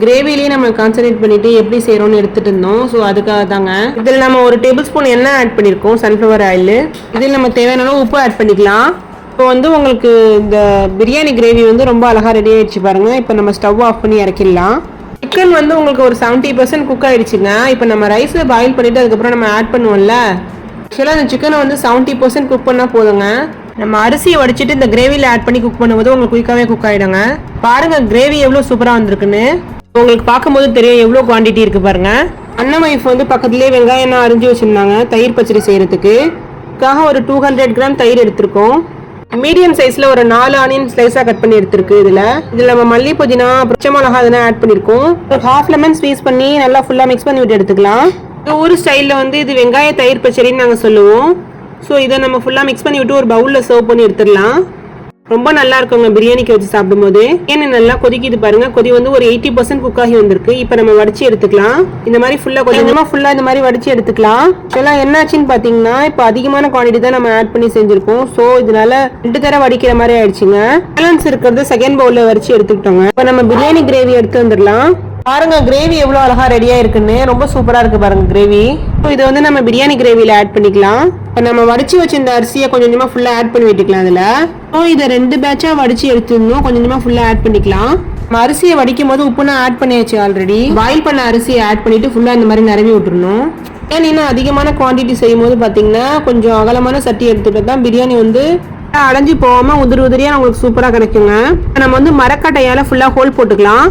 கிரேவிலேயே நம்ம கான்சன்ட்ரேட் பண்ணிட்டு எப்படி செய்கிறோம்னு எடுத்துட்டு இருந்தோம். ஸோ அதுக்காக தாங்க. இதில் நம்ம ஒரு டேபிள் ஸ்பூன் எண்ணெய் ஆட் பண்ணியிருக்கோம் சன்ஃப்ளவர் ஆயில் இதில் நம்ம தேவையான உப்பு ஆட் பண்ணிக்கலாம். இப்போ வந்து உங்களுக்கு இந்த பிரியாணி கிரேவி வந்து ரொம்ப அழகாக ரெடி ஆயிடுச்சு பாருங்க. இப்போ நம்ம ஸ்டவ் ஆஃப் பண்ணி இறக்கிடலாம். சிக்கன் வந்து உங்களுக்கு ஒரு செவன்ட்டி பர்சன்ட் குக் ஆயிடுச்சுங்க. இப்போ நம்ம ரைஸில் பாயில் பண்ணிட்டு அதுக்கப்புறம் நம்ம ஆட் பண்ணுவோம்ல. ஆக்சுவலாக அந்த சிக்கனை வந்து செவன்ட்டி பர்சன்ட் குக் பண்ணால் போதுங்க. நம்ம அரிசியை வடிச்சிட்டு இந்த கிரேவியில் ஆட் பண்ணி குக் பண்ணும்போது உங்களுக்கு குயிக்காகவே குக் ஆகிடுங்க பாருங்க கிரேவி எவ்வளோ சூப்பராக வந்திருக்குன்னு. உங்களுக்கு பார்க்கும்போது தெரியும் எவ்வளோ குவான்டிட்டி இருக்கு பாருங்க. அண்ணன் ஒய்ஃப் வந்து பக்கத்துலேயே வெங்காயம் அரிஞ்சு வச்சுருந்தாங்க தயிர் பச்சடி செய்கிறதுக்கு இதுக்காக ஒரு டூ ஹண்ட்ரட் கிராம் தயிர் எடுத்திருக்கோம். மீடியம் சைஸில் ஒரு நாலு ஆனியன் ஸ்லைஸாக கட் பண்ணி எடுத்திருக்கு இதில். இதில் நம்ம மல்லி புதினா பச்சை மிளகா அதெல்லாம் ஆட் பண்ணியிருக்கோம் ஒரு ஹாஃப் லெமன் ஸ்வீஸ் பண்ணி நல்லா ஃபுல்லாக மிக்ஸ் பண்ணி விட்டு எடுத்துக்கலாம். ஊர் ஸ்டைலில் வந்து இது வெங்காய தயிர் பச்சடின்னு நாங்கள் சொல்லுவோம். ஸோ இதை நம்ம ஃபுல்லாக மிக்ஸ் பண்ணி விட்டு ஒரு பவுலில் சர்வ் பண்ணி எடுத்துடலாம். ரொம்ப நல்லா இருக்குங்க பிரியாணிக்கு வச்சு சாப்பிடும்போது. ஏன்னு நல்லா கொதிக்குது பாருங்க. கொதி வந்து ஒரு எயிட்டி பர்சன்ட் குக் ஆகி வந்திருக்கு. இப்போ நம்ம வடிச்சு எடுத்துக்கலாம். இந்த மாதிரி ஃபுல்லாக கொஞ்சமாக ஃபுல்லாக இந்த மாதிரி வடிச்சு எடுத்துக்கலாம். இதெல்லாம் என்னாச்சுன்னு பார்த்தீங்கன்னா இப்போ அதிகமான குவான்டிட்டி தான் நம்ம ஆட் பண்ணி செஞ்சிருக்கோம். ஸோ இதனால ரெண்டு தடவை வடிக்கிற மாதிரி ஆயிடுச்சுங்க. பேலன்ஸ் இருக்கிறது செகண்ட் பவுலில் வடிச்சு எடுத்துக்கிட்டோங்க. இப்போ நம்ம பிரியாணி கிரேவி எடுத்து வந்துடலாம். பாருங்க கிரேவி எவ்வளோ அழகா ரெடியா இருக்குன்னு ரொம்ப சூப்பரா இருக்கு பாருங்க கிரேவி இதை வந்து நம்ம பிரியாணி கிரேவியில ஆட் பண்ணிக்கலாம். இப்போ நம்ம வடிச்சு வச்சிருந்த அரிசியை கொஞ்சம் கொஞ்சமா ஃபுல்லா ஆட் பண்ணி விட்டுக்கலாம் அதுல ஸோ இதை ரெண்டு பேட்சா வடிச்சு எடுத்துருந்தோம் கொஞ்சம் கொஞ்சமா ஃபுல்லா ஆட் பண்ணிக்கலாம். நம்ம அரிசியை வடிக்கும் போது உப்புனா ஆட் பண்ணியாச்சு ஆல்ரெடி பாயில் பண்ண அரிசியை ஆட் பண்ணிட்டு ஃபுல்லா இந்த மாதிரி நிரவி விட்டுருணும் ஏன் இன்னும் அதிகமான குவாண்டிட்டி செய்யும் போது பார்த்தீங்கன்னா கொஞ்சம் அகலமான சட்டி எடுத்துட்டு தான் பிரியாணி வந்து அடைஞ்சு போகாம உதிரி உதிரியா உங்களுக்கு சூப்பரா கிடைக்குங்க. நம்ம வந்து மரக்கட்டையால ஃபுல்லா ஹோல் போட்டுக்கலாம்.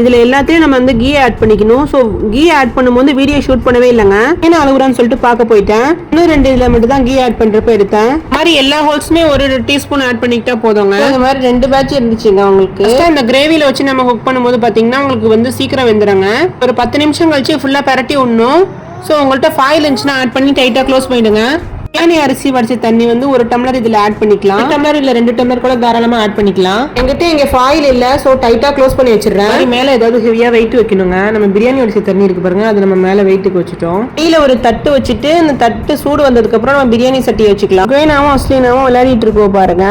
இதுல எல்லாத்தையும் நம்ம வந்து கீ ஆட் பண்ணிக்கணும். ஸோ கீ ஆட் பண்ணும்போது வீடியோ ஷூட் பண்ணவே இல்லைங்க. என்ன அளவுறான்னு சொல்லிட்டு பார்க்க போயிட்டேன். இன்னும் ரெண்டு இதுல மட்டும் தான் கீ ஆட் பண்றப்ப எடுத்தேன். மாதிரி எல்லா ஹோல்ஸுமே ஒரு டீஸ்பூன் ஆட் பண்ணிக்கிட்டா போதுங்க. இந்த மாதிரி ரெண்டு பேட்ச் இருந்துச்சுங்க உங்களுக்கு. இந்த கிரேவில வச்சு நம்ம குக் பண்ணும்போது பாத்தீங்கன்னா உங்களுக்கு வந்து சீக்கிரம் வெந்துடுங்க ஒரு பத்து நிமிஷம் கழிச்சு ஃபுல்லா பரட்டி விடணும். ஸோ உங்கள்கிட்ட ஃபாயில் இருந்துச்சுன்னா ஆட் பண்ணி டைட்டாக க்ளோஸ் பண்ணிடுங்க. பிரியாணி அரிசி வடிச்ச தண்ணி வந்து ஒரு டம்ளர் இதுல ஆட் பண்ணிக்கலாம். டம்ளர் இல்ல ரெண்டு டம்ளர் கூட தாராளமா ஆட் பண்ணிக்கலாம். எங்கிட்ட இங்க ஃபாயில் இல்ல சோ டைட்டா க்ளோஸ் பண்ணி வச்சிடுறேன். அது மேல ஏதாவது ஹெவியா வெயிட் வைக்கணுங்க. நம்ம பிரியாணி வடிச்ச தண்ணி இருக்கு பாருங்க அது நம்ம மேல வெயிட்டுக்கு வச்சுட்டோம். கீழே ஒரு தட்டு வச்சுட்டு அந்த தட்டு சூடு வந்ததுக்கு அப்புறம் நம்ம பிரியாணி சட்டி வச்சுக்கலாம். குவேனாவும் அஸ்லீனாவும் விளையாடிட்டு இருக்கோம் பாருங்க.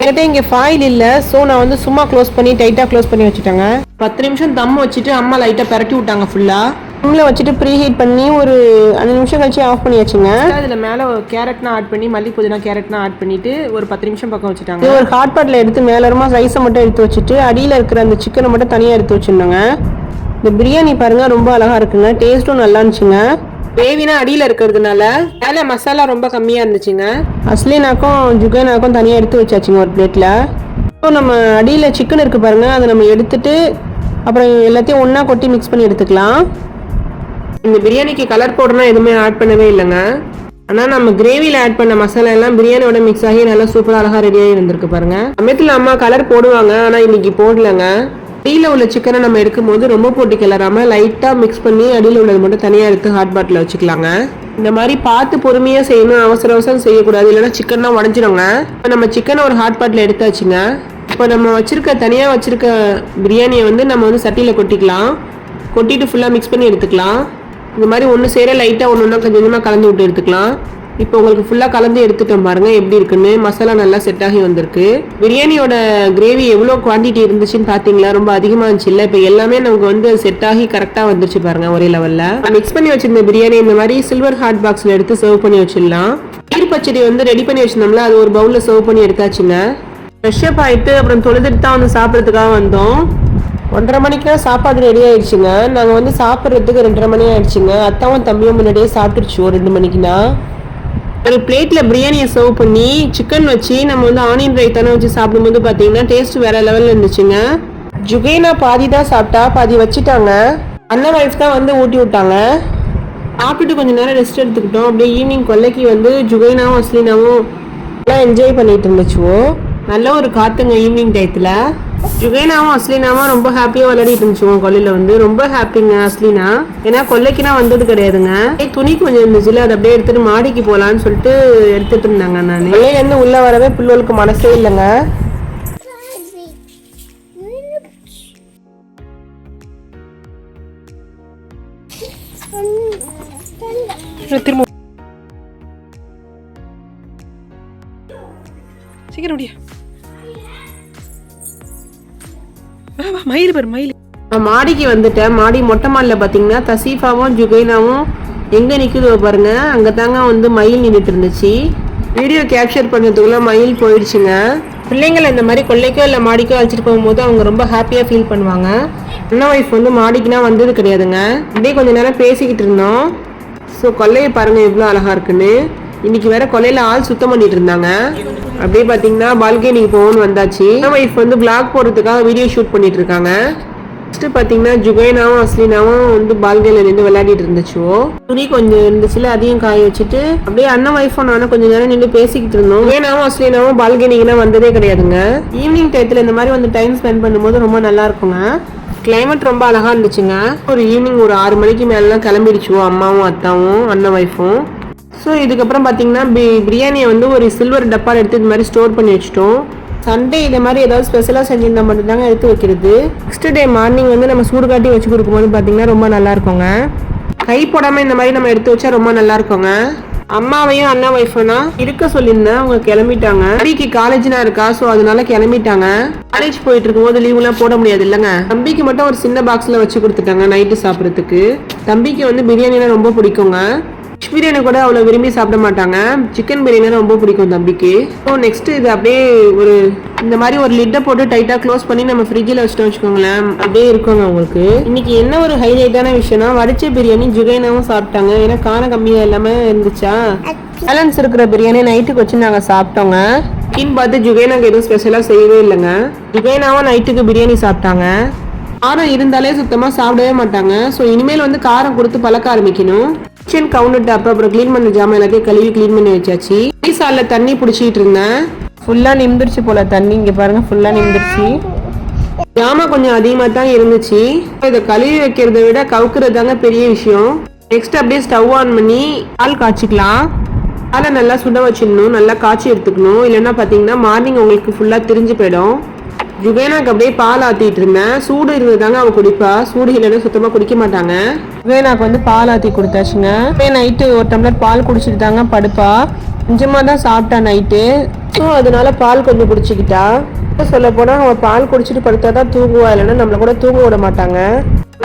என்கிட்ட இங்க ஃபாயில் இல்ல சோ நான் வந்து சும்மா க்ளோஸ் பண்ணி டைட்டா க்ளோஸ் பண்ணி வச்சுட்டேங்க. பத்து நிமிஷம் தம் வச்சுட்டு அம்மா லைட்டா பரட்டி விட்டாங்க ஃபுல்லா சிம்ல வச்சுட்டு ப்ரீ ஹீட் பண்ணி ஒரு அஞ்சு நிமிஷம் கழிச்சு ஆஃப் பண்ணி வச்சுங்க அதுல மேல கேரட்னா ஆட் பண்ணி மல்லி புதினா கேரட்னா ஆட் பண்ணிட்டு ஒரு பத்து நிமிஷம் பக்கம் வச்சுட்டாங்க. ஒரு ஹாட் பாட்ல எடுத்து மேலரமா ரைஸை மட்டும் எடுத்து வச்சுட்டு அடியில இருக்கிற அந்த சிக்கனை மட்டும் தனியா எடுத்து வச்சிருந்தாங்க இந்த பிரியாணி பாருங்க ரொம்ப அழகா இருக்குங்க. டேஸ்ட்டும் நல்லா இருந்துச்சுங்க. கிரேவினா அடியில இருக்கிறதுனால மேல மசாலா ரொம்ப கம்மியா இருந்துச்சுங்க. அஸ்லினாக்கும் ஜுகேனாக்கும் தனியா எடுத்து வச்சாச்சுங்க ஒரு பிளேட்ல இப்போ நம்ம அடியில சிக்கன் இருக்கு பாருங்க அதை நம்ம எடுத்துட்டு அப்புறம் எல்லாத்தையும் ஒண்ணா கொட்டி மிக்ஸ் பண்ணி எடுத்துக்கலாம். இந்த பிரியாணிக்கு கலர் பவுடர்லாம் எதுவுமே ஆட் பண்ணவே இல்லைங்க. ஆனால் நம்ம கிரேவியில் ஆட் பண்ண மசாலா எல்லாம் பிரியாணியோட மிக்ஸ் ஆகி நல்லா சூப்பராக அழகாக ரெடியாகி இருந்திருக்கு பாருங்க. சமயத்தில் அம்மா கலர் போடுவாங்க ஆனால் இன்னைக்கு போடலங்க. அடியில் உள்ள சிக்கனை நம்ம எடுக்கும்போது ரொம்ப போட்டு கிளறாமல் லைட்டாக மிக்ஸ் பண்ணி அடியில் உள்ளது மட்டும் தனியாக எடுத்து ஹாட் பாட்டில் வச்சுக்கலாங்க. இந்த மாதிரி பார்த்து பொறுமையாக செய்யணும் அவசர அவசரம் செய்யக்கூடாது. இல்லைன்னா சிக்கன்லாம் உடஞ்சிருங்க இப்போ நம்ம சிக்கனை ஒரு ஹாட் பாட்டில் எடுத்தாச்சுங்க. இப்போ நம்ம வச்சிருக்க தனியாக வச்சிருக்க பிரியாணியை வந்து நம்ம வந்து சட்டியில் கொட்டிக்கலாம். கொட்டிட்டு ஃபுல்லாக மிக்ஸ் பண்ணி எடுத்துக்கலாம். இந்த மாதிரி ஒன்று சேர லைட்டாக ஒன்று ஒன்றா கொஞ்சம் கொஞ்சமாக கலந்து விட்டு எடுத்துக்கலாம். இப்போ உங்களுக்கு ஃபுல்லாக கலந்து எடுத்துட்டோம் பாருங்கள் எப்படி இருக்குன்னு. மசாலா நல்லா செட் ஆகி வந்திருக்கு. பிரியாணியோட கிரேவி எவ்வளோ குவான்டிட்டி இருந்துச்சுன்னு பார்த்தீங்களா ரொம்ப அதிகமாக இருந்துச்சு இல்லை இப்போ எல்லாமே நமக்கு வந்து செட் ஆகி கரெக்டாக வந்துருச்சு பாருங்க ஒரே லெவலில் மிக்ஸ் பண்ணி வச்சிருந்த பிரியாணி இந்த மாதிரி சில்வர் ஹாட் பாக்ஸில் எடுத்து சர்வ் பண்ணி வச்சிடலாம். நீர் பச்சடி வந்து ரெடி பண்ணி வச்சிருந்தோம்ல அது ஒரு பவுலில் சர்வ் பண்ணி எடுத்தாச்சுங்க. ஃப்ரெஷ்ஷப் ஆகிட்டு அப்புறம் தொழுதுட்டு தான் வந்து சாப்பிட்றதுக்காக வந்தோம். ஒன்றரை மணிக்கெல்லாம் சாப்பாடு ரெடி ஆயிடுச்சுங்க. நாங்கள் வந்து சாப்பிட்றதுக்கு ரெண்டரை மணி ஆயிடுச்சுங்க. அத்தாவும் தம்பியும் முன்னாடியே சாப்பிட்டுருச்சு ஒரு ரெண்டு மணிக்குனா ஒரு பிளேட்டில் பிரியாணியை சர்வ் பண்ணி சிக்கன் வச்சு நம்ம வந்து ஆனியன் ரைத்தானே வச்சு சாப்பிடும்போது பார்த்தீங்கன்னா டேஸ்ட் வேற லெவலில் இருந்துச்சுங்க. ஜுகேனா பாதி தான் சாப்பிட்டா பாதி வச்சுட்டாங்க. அண்ணன் வைஃப் தான் வந்து ஊட்டி விட்டாங்க. சாப்பிட்டுட்டு கொஞ்ச நேரம் ரெஸ்ட் எடுத்துக்கிட்டோம். அப்படியே ஈவினிங் கொல்லைக்கு வந்து ஜுகைனாவும் அஸ்லினாவும் எல்லாம் என்ஜாய் பண்ணிட்டு இருந்துச்சுவோ. நல்ல ஒரு காத்துங்க ஈவினிங் டயத்தில் ஜுகைனாவும் அஸ்லினாவும் ரொம்ப ஹாப்பியாக விளையாடிட்டு இருந்துச்சுவோம் கொல்லையில் வந்து. ரொம்ப ஹாப்பிங்க அஸ்லினா. ஏன்னா கொல்லைக்குனா வந்தது கிடையாதுங்க. துணி கொஞ்சம் இருந்துச்சுல அதை அப்படியே எடுத்துட்டு மாடிக்கு போகலான்னு சொல்லிட்டு எடுத்துட்டு இருந்தாங்க நான். கொல்லையிலேருந்து உள்ளே வரவே பிள்ளைகளுக்கு மனசே இல்லைங்க. திரும்ப. சீக்கிரம் முடியா மயில் பாரு மயில். மாடிக்கு வந்துட்டேன். மாடி மொட்டை மாடியில் பார்த்தீங்கன்னா தசீஃபாவும் ஜுகைனாவும் எங்கே நிற்குதோ பாருங்க. அங்கே தாங்க வந்து மயில் நின்றுட்டு இருந்துச்சு. வீடியோ கேப்சர் பண்ணதுக்குள்ள மயில் போயிடுச்சுங்க. பிள்ளைங்களை இந்த மாதிரி கொள்ளைக்கோ இல்லை மாடிக்கோ அழைச்சிட்டு போகும்போது அவங்க ரொம்ப ஹாப்பியாக ஃபீல் பண்ணுவாங்க. அண்ணா ஒய்ஃப் வந்து மாடிக்குனா வந்தது கிடையாதுங்க. அப்படியே கொஞ்ச நேரம் பேசிக்கிட்டு இருந்தோம். ஸோ கொல்லையை பாருங்க எவ்வளோ அழகாக இருக்குன்னு. இன்னைக்கு வேற கொள்ளையில் ஆள் சுத்தம் பண்ணிட்டு இருந்தாங்க. அப்படியே பார்த்தீங்கன்னா பால்கனிக்கு போகணும்னு வந்தாச்சு. ஒய்ஃப் வந்து பிளாக் போகிறதுக்காக வீடியோ ஷூட் பண்ணிட்டு இருக்காங்க. நெக்ஸ்ட் பார்த்தீங்கன்னா ஜுகைனாவும் அஸ்லினாவும் வந்து பால்கனில நின்று விளையாடிட்டு இருந்துச்சுவோ. துணி கொஞ்சம் இருந்துச்சுல அதையும் காய வச்சுட்டு அப்படியே அண்ணன் ஒய்ஃபும் நானும் கொஞ்சம் நேரம் நின்று பேசிக்கிட்டு இருந்தோம். ஜுகைனாவும் அஸ்லினாவும் பால்கனிக்குனா வந்ததே கிடையாதுங்க. ஈவினிங் டைத்தில் இந்த மாதிரி வந்து டைம் ஸ்பெண்ட் பண்ணும்போது ரொம்ப நல்லா இருக்குங்க. கிளைமேட் ரொம்ப அழகாக இருந்துச்சுங்க. ஒரு ஈவினிங் ஒரு ஆறு மணிக்கு மேலாம் கிளம்பிடுச்சுவோ அம்மாவும் அத்தாவும் அண்ணன் ஒய்ஃபும் ஸோ இதுக்கப்புறம் பார்த்தீங்கன்னா பி பிரியாணியை வந்து ஒரு சில்வர் டப்பாவில் எடுத்து இது மாதிரி ஸ்டோர் பண்ணி வச்சிட்டோம். சண்டே இதை மாதிரி ஏதாவது ஸ்பெஷலாக செஞ்சிருந்தா மட்டும்தாங்க எடுத்து வைக்கிறது. நெக்ஸ்ட் டே மார்னிங் வந்து நம்ம சூடு காட்டி வச்சு கொடுக்கும்போது பார்த்தீங்கன்னா ரொம்ப நல்லா இருக்குங்க. கை போடாமல் இந்த மாதிரி நம்ம எடுத்து வச்சா ரொம்ப நல்லா இருக்குங்க. அம்மாவையும் அண்ணா ஒய்ஃபனா இருக்க சொல்லியிருந்தேன். அவங்க கிளம்பிட்டாங்க. தம்பிக்கு காலேஜ்னா இருக்கா ஸோ அதனால கிளம்பிட்டாங்க. காலேஜ் போயிட்டு இருக்கும்போது லீவ்லாம் போட முடியாது இல்லைங்க. தம்பிக்கு மட்டும் ஒரு சின்ன பாக்ஸில் வச்சு கொடுத்துட்டாங்க நைட்டு சாப்பிட்றதுக்கு. தம்பிக்கு வந்து பிரியாணிலாம் ரொம்ப பிடிக்குங்க. பிரியாணி கூட அவ்வளோ விரும்பி சாப்பிட மாட்டாங்க. சிக்கன் பிரியாணி ரொம்ப பிடிக்கும் தம்பிக்கு. ஸோ நெக்ஸ்ட் இது அப்படியே ஒரு இந்த மாதிரி ஒரு லிட்டை போட்டு டைட்டாக க்ளோஸ் பண்ணி நம்ம ஃப்ரிட்ஜில் வச்சுட்டோம் வச்சுக்கோங்களேன். அப்படியே இருக்குங்க உங்களுக்கு. இன்னைக்கு என்ன ஒரு ஹைலைட்டான விஷயம்னா வடிச்ச பிரியாணி ஜுகைனாவும் சாப்பிட்டாங்க. ஏன்னா காரம் கம்மியாக இல்லாமல் இருந்துச்சா? பேலன்ஸ் இருக்கிற பிரியாணி நைட்டுக்கு வச்சு நாங்கள் சாப்பிட்டோங்க. கின் பார்த்து ஜுகைனாக்கு எதுவும் ஸ்பெஷலாக செய்யவே இல்லைங்க. ஜுகேனாவும் நைட்டுக்கு பிரியாணி சாப்பிட்டாங்க. காரம் இருந்தாலே சுத்தமாக சாப்பிடவே மாட்டாங்க. ஸோ இனிமேல் வந்து காரம் கொடுத்து பழக்க ஆரம்பிக்கணும். கிச்சன் கவுண்டர் டாப் அப்புறம் க்ளீன் பண்ண ஜாமான் எல்லாத்தையும் கழுவி க்ளீன் பண்ணி வச்சாச்சு. சாலில் தண்ணி பிடிச்சிட்டு இருந்தேன். ஃபுல்லாக நிமிந்துருச்சு போல தண்ணி. இங்கே பாருங்க ஃபுல்லாக நிமிந்துருச்சு ஜாமான் கொஞ்சம் அதிகமாக தான் இருந்துச்சு. இதை கழுவி வைக்கிறத விட கவுக்குறது தாங்க பெரிய விஷயம். நெக்ஸ்ட் அப்படியே ஸ்டவ் ஆன் பண்ணி பால் காய்ச்சிக்கலாம். பாலை நல்லா சுட வச்சிடணும் நல்லா காய்ச்சி எடுத்துக்கணும். இல்லைன்னா பார்த்தீங்கன்னா மார்னிங் உங்களுக்கு ஃபுல்லாக திரிஞ்சு போயிடும். ஜுவேனாக்கு அப்படியே பால் ஆற்றிட்டு இருந்தேன். சூடு இருந்ததாங்க அவள் குடிப்பா. சூடு இல்லைன்னா சுத்தமாக குடிக்க மாட்டாங்க. ஜுவேனாக்கு வந்து பால் ஆற்றி கொடுத்தாச்சுங்க. நைட்டு ஒரு டம்ளர் பால் குடிச்சிட்டு தாங்க படுப்பா. கொஞ்சமாக தான் சாப்பிட்டா நைட்டு. ஸோ அதனால பால் கொஞ்சம் குடிச்சிக்கிட்டா. சொல்ல போனால் அவன் பால் குடிச்சிட்டு படுத்தா தான் தூங்குவா. இல்லைன்னா நம்மளை கூட தூங்க விட மாட்டாங்க.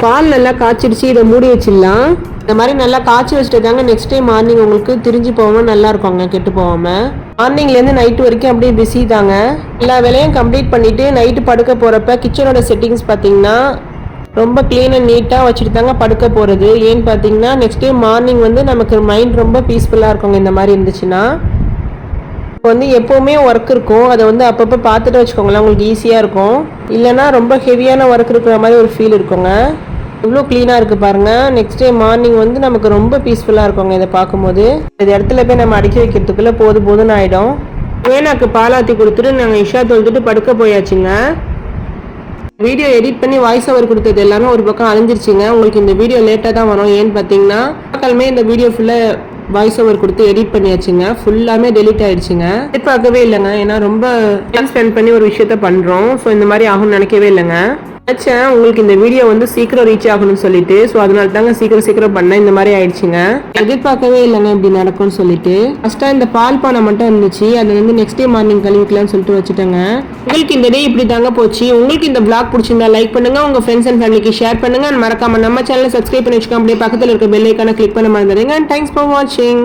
பால் நல்லா காய்ச்சிடுச்சு இதை மூடி வச்சிடலாம். இந்த மாதிரி நல்லா காய்ச்சி வச்சுட்டு தாங்க நெக்ஸ்ட் டே மார்னிங் உங்களுக்கு திரிஞ்சு போகாமல் நல்லா இருக்குங்க கெட்டு போகாமல் மார்னிங்லேருந்து நைட் வரைக்கும் அப்படியே பிஸி தாங்க. எல்லா வேலையும் கம்ப்ளீட் பண்ணிவிட்டு நைட்டு படுக்க போகிறப்ப கிச்சனோட செட்டிங்ஸ் பார்த்தீங்கன்னா ரொம்ப க்ளீன் அண்ட் நீட்டாக வச்சுட்டு தாங்க படுக்க போகிறது ஏன்னு பார்த்தீங்கன்னா நெக்ஸ்ட் டே மார்னிங் வந்து நமக்கு மைண்ட் ரொம்ப பீஸ்ஃபுல்லாக இருக்குங்க இந்த மாதிரி இருந்துச்சுன்னா. இப்போ வந்து எப்போவுமே ஒர்க் இருக்கும். அதை வந்து அப்பப்போ பார்த்துட்டு வச்சுக்கோங்களேன் உங்களுக்கு ஈஸியாக இருக்கும். இல்லைன்னா ரொம்ப ஹெவியான ஒர்க் இருக்கிற மாதிரி ஒரு ஃபீல் இருக்குங்க. இவ்வளோ க்ளீனாக இருக்குது பாருங்கள் நெக்ஸ்ட் டே மார்னிங் வந்து நமக்கு ரொம்ப பீஸ்ஃபுல்லாக இருக்குங்க இதை பார்க்கும்போது. இந்த இடத்துல போய் நம்ம அடிக்க வைக்கிறதுக்குள்ளே போது போதுன்னு ஆகிடும் வேணாக்கு பாலாத்தி கொடுத்துட்டு நாங்கள் இஷா தொழுதுட்டு படுக்க போயாச்சுங்க. வீடியோ எடிட் பண்ணி வாய்ஸ் ஓவர் கொடுத்தது எல்லாமே ஒரு பக்கம் அழிஞ்சிருச்சுங்க. உங்களுக்கு இந்த வீடியோ லேட்டாக தான் வரும். ஏன்னு பார்த்தீங்கன்னா மக்களுமே இந்த வீடியோ ஃபுல்லாக வாய்ஸ் ஓவர் கொடுத்து எடிட் பண்ணியாச்சுங்க. ஃபுல்லாமே டெலிட் ஆயிடுச்சுங்க. எதிர்பார்க்கவே இல்லைங்க. ஏன்னா ரொம்ப டைம் ஸ்பெண்ட் பண்ணி ஒரு விஷயத்த பண்ணுறோம் ஸோ இந்த மாதிரி ஆகும்னு நினைக்கவே இல்லைங்க. நினச்சேன் உங்களுக்கு இந்த வீடியோ வந்து சீக்கிரம் ரீச் ஆகணும்னு சொல்லிட்டு. ஸோ அதனால தாங்க சீக்கிரம் சீக்கிரம் பண்ணேன் இந்த மாதிரி ஆயிடுச்சுங்க. எதிர்பார்க்கவே இல்லைங்க இப்படி நடக்கும்னு சொல்லிட்டு. ஃபஸ்ட்டாக இந்த பால் பானை மட்டும் இருந்துச்சு. அதை வந்து நெக்ஸ்ட் டே மார்னிங் கழுவிக்கலாம்னு சொல்லிட்டு வச்சுட்டேங்க. உங்களுக்கு இந்த டே இப்படி தாங்க போச்சு. உங்களுக்கு இந்த பிளாக் பிடிச்சிருந்தா லைக் பண்ணுங்க. உங்க ஃப்ரெண்ட்ஸ் அண்ட் ஃபேமிலிக்கு ஷேர் பண்ணுங்க. மறக்காம நம்ம சேனலை சப்ஸ்கிரைப் பண்ணி வச்சுக்கோங்க. அப்படியே பக்கத்தில் இருக்க பெல் ஐக்கான கிளிக் பண்ண மறந்துடுங்க. அண்ட் தேங்க்ஸ் ஃபார் வாட்சிங்